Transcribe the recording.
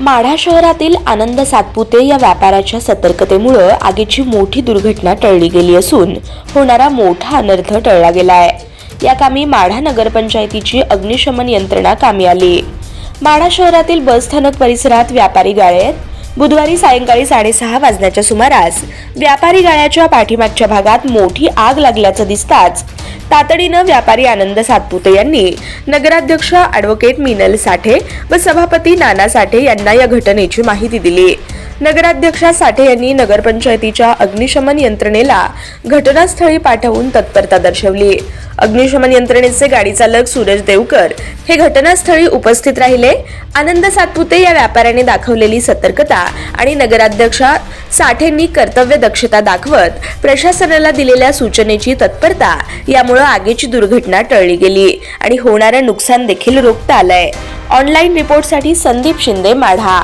माढा शहरातील आनंद सातपुते या व्यापाऱ्याच्या सतर्कतेमुळं आगीची मोठी दुर्घटना टळली गेली असून होणारा मोठा अनर्थ टळला गेलाय. या कामी माढा नगरपंचायतीची अग्निशमन यंत्रणा कामी आली. माढा शहरातील बसस्थानक परिसरात व्यापारी गाळ्यात बुधवारी सायंकाळी साडेसहा वाजण्याच्या सुमारास व्यापारी गाळ्याच्या पाठीमागच्या भागात मोठी आग लागल्याचं दिसताच तातडीनं व्यापारी आनंद सातपुते यांनी नगराध्यक्ष ॲडव्होकेट मिनल साठे व सभापती नाना साठे यांना या घटनेची माहिती दिली. नगराध्यक्षा साठे यांनी नगरपंचायतीच्या अग्निशमन यंत्रणेला घटनास्थळी पाठवून तत्परता दर्शवली. अग्निशमन यंत्रणेचे गाडी चालक सूरज देवकर हे घटनास्थळी उपस्थित राहिले. आनंद सातपुते या व्यापाऱ्याने दाखवलेली सतर्कता आणि नगराध्यक्षा साठेंनी कर्तव्य दक्षता दाखवत प्रशासनाला दिलेल्या सूचनेची तत्परता यामुळे आगीची दुर्घटना टळली गेली आणि होणारं नुकसान देखील रोखता आलंय. ऑनलाईन रिपोर्टसाठी संदीप शिंदे माढा.